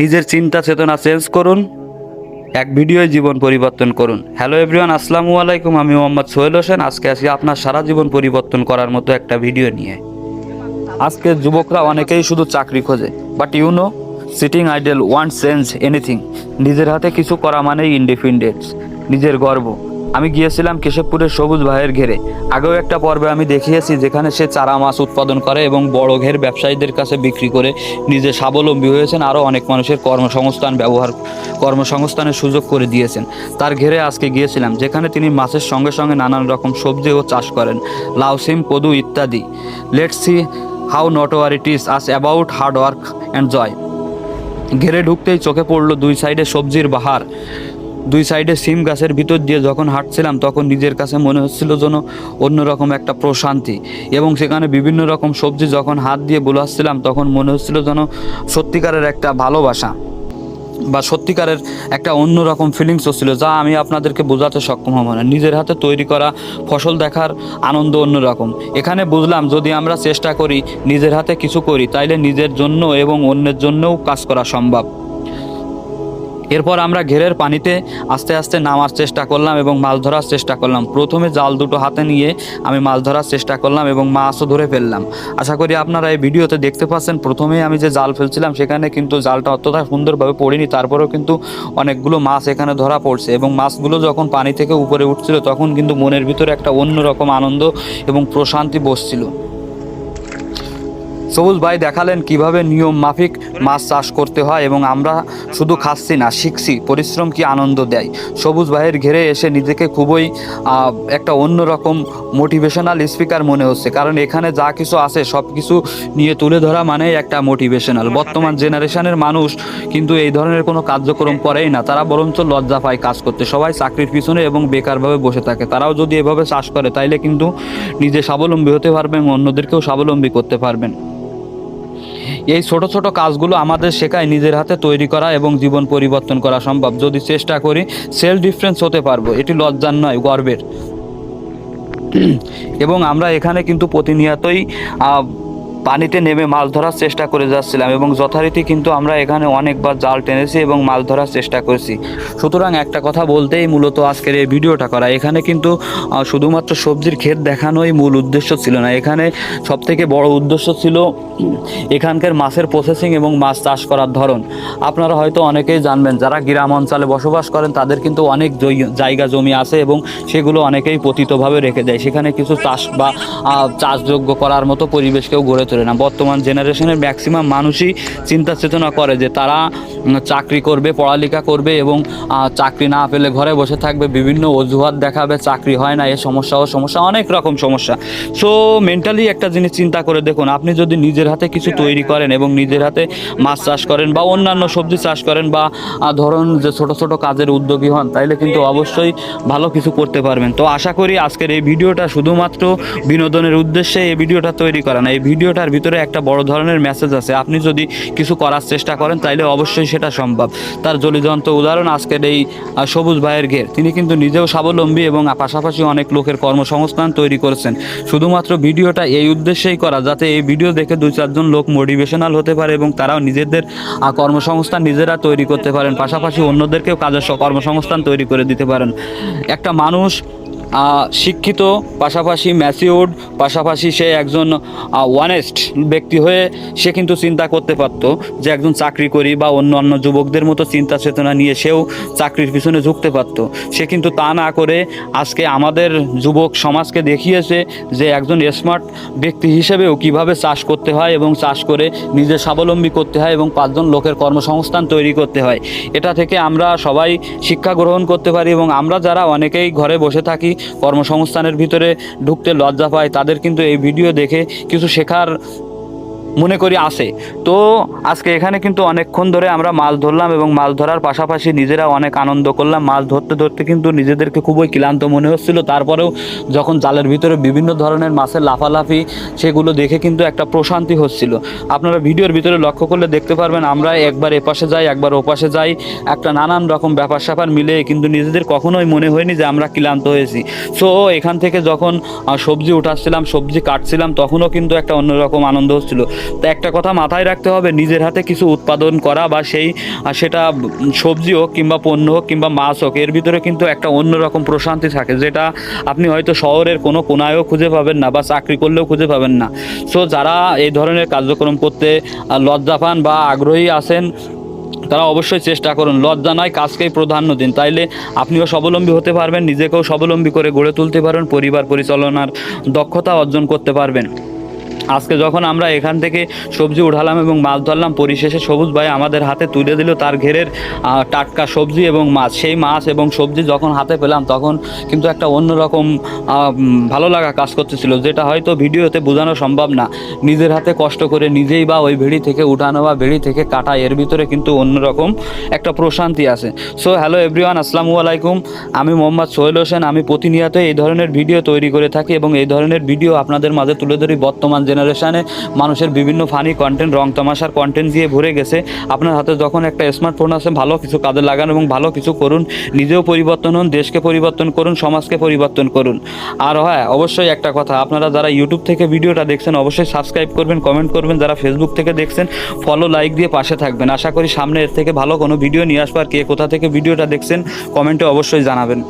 নিজের চিন্তা চেতনা চেঞ্জ করুন, এক ভিডিওয় জীবন পরিবর্তন করুন। হ্যালো এভরিওয়ান আসসালামু আলাইকুম, আমি মোহাম্মদ সোহেল হোসেন। আজকে আসি আপনার সারা জীবন পরিবর্তন করার মতো একটা ভিডিও নিয়ে। আজকে যুবকরা অনেকেই শুধু চাকরি খোঁজে but you know sitting idle want change anything নিজের হাতে কিছু করা মানেই ইন্ডিপেন্ডেন্স নিজের গর্ব। আমি গিয়েছিলাম কেশবপুরের সবুজ ভাইয়ের ঘেরে। আগেও একটা পর্বে আমি দেখিয়েছি যেখানে সে চারা মাছ উৎপাদন করে এবং বড় ঘের ব্যবসায়ীদের কাছে বিক্রি করে নিজে স্বাবলম্বী হয়েছেন, আরও অনেক মানুষের কর্মসংস্থান ব্যবহার, কর্মসংস্থানের সুযোগ করে দিয়েছেন। তার ঘেরে আজকে গিয়েছিলাম, যেখানে তিনি মাছের সঙ্গে সঙ্গে নানান রকম সবজিও চাষ করেন, লাউ, সিম কদু ইত্যাদি। Let's see how not war it is us about hard work and Joy ঘেরে ঢুকতেই চোখে পড়ল দুই সাইডে সবজির বাহার। দুই সাইডে সিম গাছের ভিতর দিয়ে যখন হাঁটছিলাম, তখন নিজের কাছে মনে হচ্ছিল যেন অন্যরকম একটা প্রশান্তি। এবং সেখানে বিভিন্ন রকম সবজি যখন হাত দিয়ে বোলাচ্ছিলাম, তখন মনে হচ্ছিল যেন সত্যিকারের একটা ভালোবাসা বা সত্যিকারের একটা অন্যরকম ফিলিংস হচ্ছিল, যা আমি আপনাদেরকে বোঝাতে সক্ষম হব না। নিজের হাতে তৈরি করা ফসল দেখার আনন্দ অন্যরকম। এখানে বুঝলাম, যদি আমরা চেষ্টা করি, নিজের হাতে কিছু করি, তাইলে নিজের জন্য এবং অন্যের জন্যও কাজ করা সম্ভব। এরপর আমরা ঘেরের পানিতে আস্তে আস্তে নামার চেষ্টা করলাম এবং মাছ ধরার চেষ্টা করলাম। প্রথমে জাল দুটো হাতে নিয়ে আমি মাছ ধরার চেষ্টা করলাম এবং মাছও ধরে ফেললাম। আশা করি আপনারা এই ভিডিওতে দেখতে পাচ্ছেন, প্রথমে আমি যে জাল ফেলছিলাম সেখানে কিন্তু জালটা অতটা সুন্দরভাবে পড়েনি, তারপরেও কিন্তু অনেকগুলো মাছ এখানে ধরা পড়ছে এবং মাছগুলো যখন পানি থেকে উপরে উঠছিল তখন কিন্তু মনের ভিতরে একটা অন্যরকম আনন্দ এবং প্রশান্তি বসছিল। সবুজ ভাই দেখালেন কীভাবে নিয়ম মাফিক মাছ চাষ করতে হয় এবং আমরা শুধু খাচ্ছি না, শিখছি। পরিশ্রম কি আনন্দ দেয়? সবুজ ভাইয়ের ঘেরে এসে নিজেকে খুবই একটা অন্যরকম মোটিভেশনাল স্পিকার মনে হচ্ছে। কারণ এখানে যা কিছু আছে সব কিছু নিয়ে তুলে ধরা মানেই একটা মোটিভেশনাল বর্তমান জেনারেশনের মানুষ কিন্তু এই ধরনের কোনো কার্যক্রম করেই না। তারা বরঞ্চ লজ্জা পায় কাজ করতে। সবাই চাকরির পিছনে এবং বেকারভাবে বসে থাকে। তারাও যদি এভাবে চাষ করে, তাইলে কিন্তু নিজে স্বাবলম্বী হতে পারবেন, অন্যদেরকেও স্বাবলম্বী করতে পারবেন। এই ছোট ছোট কাজগুলো আমাদের শেখায়, নিজের হাতে তৈরি করা এবং জীবন পরিবর্তন করা সম্ভব। যদি চেষ্টা করি, সেলফ ডিফারেন্স হতে পারব। এটি লজ্জার নয়, গর্বের। এবং আমরা এখানে কিন্তু প্রতিনিয়তই পানিতে নেমে মাছ ধরার চেষ্টা করে যাচ্ছিলাম এবং যথারীতি কিন্তু আমরা এখানে অনেকবার জাল টেনেছি এবং মাছ ধরার চেষ্টা করেছি। সুতরাং একটা কথা বলতেই মূলত আজকের এই ভিডিওটা করা। এখানে কিন্তু শুধুমাত্র সবজির ক্ষেত দেখানোই মূল উদ্দেশ্য ছিল না। এখানে সবথেকে বড় উদ্দেশ্য ছিল এখানকার মাছের প্রসেসিং এবং মাছ চাষ করার ধরন। আপনারা হয়তো অনেকেই জানবেন, যারা গ্রাম অঞ্চলে বসবাস করেন, তাদের কিন্তু অনেক জায়গা জমি আছে এবং সেগুলো অনেকেই পতিতভাবে রেখে দেয়। সেখানে কিছু চাষ বা চাষযোগ্য করার মতো পরিবেশকেও গড়ে তোলে না বর্তমান জেনারেশনের ম্যাক্সিমাম মানুষই চিন্তা চেতনা করে যে তারা চাকরি করবে, পড়ালেখা করবে এবং চাকরি না পেলে ঘরে বসে থাকবে, বিভিন্ন অজুহাত দেখাবে, চাকরি হয় না, এ সমস্যা, ও সমস্যা, অনেক রকম সমস্যা। সো মেন্টালি একটা জিনিস চিন্তা করে দেখুন, আপনি যদি নিজের হাতে কিছু তৈরি করেন এবং নিজের হাতে মাছ চাষ করেন বা অন্যান্য সবজি চাষ করেন বা ধরুন যে ছোট ছোট কাজের উদ্যোগী হন, তাইলে কিন্তু অবশ্যই ভালো কিছু করতে পারবেন। তো আশা করি আজকের এই ভিডিওটা শুধুমাত্র বিনোদনের উদ্দেশ্যে এই ভিডিওটা তৈরি করা না, এই ভিডিওটার ভিতরে একটা বড় ধরনের মেসেজ আছে। আপনি যদি কিছু করার চেষ্টা করেন, তাইলে অবশ্যই সেটা সম্ভব। তার জলিজন্ত উদাহরণ আজকের এই সবুজ ভাইয়ের ঘের। তিনি কিন্তু নিজেও স্বাবলম্বী এবং পাশাপাশি অনেক লোকের কর্মসংস্থান তৈরি করেছেন। শুধুমাত্র ভিডিওটা এই উদ্দেশ্যেই করা, যাতে এই ভিডিও দেখে দুই চারজন লোক মোটিভেশনাল হতে পারে এবং তারাও নিজেদের কর্মসংস্থান নিজেরা তৈরি করতে পারেন। পাশাপাশি অন্যদেরকেও কাজের কর্মসংস্থান তৈরি করে দিতে পারেন। একটা মানুষ শিক্ষিত, পাশাপাশি ম্যাচিউর্ড পাশাপাশি সে একজন ওয়ানেস্ট ব্যক্তি হয়ে সে কিন্তু চিন্তা করতে পারতো যে একজন চাকরি করি বা অন্য অন্য যুবকদের মতো চিন্তা চেতনা নিয়ে সেও চাকরির পিছনে ঝুঁকতে পারতো। সে কিন্তু তা না করে আজকে আমাদের যুবক সমাজকে দেখিয়েছে যে একজন স্মার্ট ব্যক্তি হিসেবেও কীভাবে চাষ করতে হয় এবং চাষ করে নিজে স্বাবলম্বী করতে হয় এবং পাঁচজন লোকের কর্মসংস্থান তৈরি করতে হয়। এটা থেকে আমরা সবাই শিক্ষা গ্রহণ করতে পারি এবং আমরা যারা অনেকেই ঘরে বসে থাকি কর্মসংস্থানের ভিতরে ঢুকতে লজ্জা পায়। তাদের কিন্তু এই ভিডিও দেখে কিছু শেখার মনে করি আসে তো আজকে এখানে কিন্তু অনেকক্ষণ ধরে আমরা মাছ ধরলাম এবং মাছ ধরার পাশাপাশি নিজেরা অনেক আনন্দ করলাম। মাছ ধরতে ধরতে কিন্তু নিজেদেরকে খুবই ক্লান্ত মনে হচ্ছিল। তারপরেও যখন জালের ভিতরে বিভিন্ন ধরনের মাছের লাফালাফি, সেগুলো দেখে কিন্তু একটা প্রশান্তি হচ্ছিল। আপনারা ভিডিওর ভিতরে লক্ষ্য করলে দেখতে পারবেন, আমরা একবার এপাশে যাই, একবার ওপাশে যাই, একটা নানান রকম ব্যাপার স্যাপার মিলে কিন্তু নিজেদের কখনোই মনে হয়নি যে আমরা ক্লান্ত হয়েছি। সো এখান থেকে যখন সবজি উঠাচ্ছিলাম, সবজি কাটছিলাম, তখনও কিন্তু একটা অন্যরকম আনন্দ হচ্ছিল। তো একটা কথা মাথায় রাখতে হবে, নিজের হাতে কিছু উৎপাদন করা বা সেই সেটা সবজি হোক কিংবা পণ্য হোক কিংবা মাছ হোক, এর ভিতরে কিন্তু একটা অন্যরকম প্রশান্তি থাকে, যেটা আপনি হয়তো শহরের কোনো কোনায়ও খুঁজে পাবেন না বা চাকরি করলেও খুঁজে পাবেন না। সো যারা এই ধরনের কার্যক্রম করতে লজ্জা পান বা আগ্রহী আছেন, তারা অবশ্যই চেষ্টা করুন। লজ্জা নয় কাজকেই প্রাধান্য দিন। তাইলে আপনিও স্বাবলম্বী হতে পারবেন, নিজেকেও স্বাবলম্বী করে গড়ে তুলতে পারবেন, পরিবার পরিচালনার দক্ষতা অর্জন করতে পারবেন। আজকে যখন আমরা এখান থেকে সবজি উঠালাম এবং মাছ ধরলাম, পরিশেষে সবুজ ভাই আমাদের হাতে তুলে দিল তার ঘেরের টাটকা সবজি এবং মাছ। সেই মাছ এবং সবজি যখন হাতে পেলাম, তখন কিন্তু একটা অন্যরকম ভালো লাগা কাজ করতেছিল, যেটা হয়তো ভিডিওতে বোঝানো সম্ভব না। নিজের হাতে কষ্ট করে নিজেই বা ওই ভেড়ি থেকে উঠানো বা ভেড়ি থেকে কাটা, এর ভিতরে কিন্তু অন্যরকম একটা প্রশান্তি আছে। সো হ্যালো এভরিওয়ান আসসালামু আলাইকুম। আমি মোহাম্মদ সোহেল হোসেন, আমি প্রতিনিয়ত এই ধরনের ভিডিও তৈরি করে থাকি এবং এই ধরনের ভিডিও আপনাদের মাঝে তুলে ধরি বর্তমান জেনারেশনে মানুষের বিভিন্ন ফানি কন্টেন্ট রং তামাশার কন্টেন্ট দিয়ে ভরে গেছে। আপনার হাতে যখন একটা স্মার্টফোন আছে, ভালো কিছু কাজে লাগান এবং ভালো কিছু করুন, নিজেও পরিবর্তন হন, দেশকে পরিবর্তন করুন, সমাজকে পরিবর্তন করুন। আর হ্যাঁ অবশ্যই একটা কথা, আপনারা যারা ইউটিউব থেকে ভিডিওটা দেখছেন, অবশ্যই সাবস্ক্রাইব করবেন কমেন্ট করবেন, যারা ফেসবুক থেকে দেখছেন ফলো লাইক দিয়ে পাশে থাকবেন। আশা করি সামনে এর থেকে ভালো কোনো ভিডিও নিয়ে আসবার কে কোথা থেকে ভিডিওটা দেখছেন কমেন্টে অবশ্যই জানাবেন।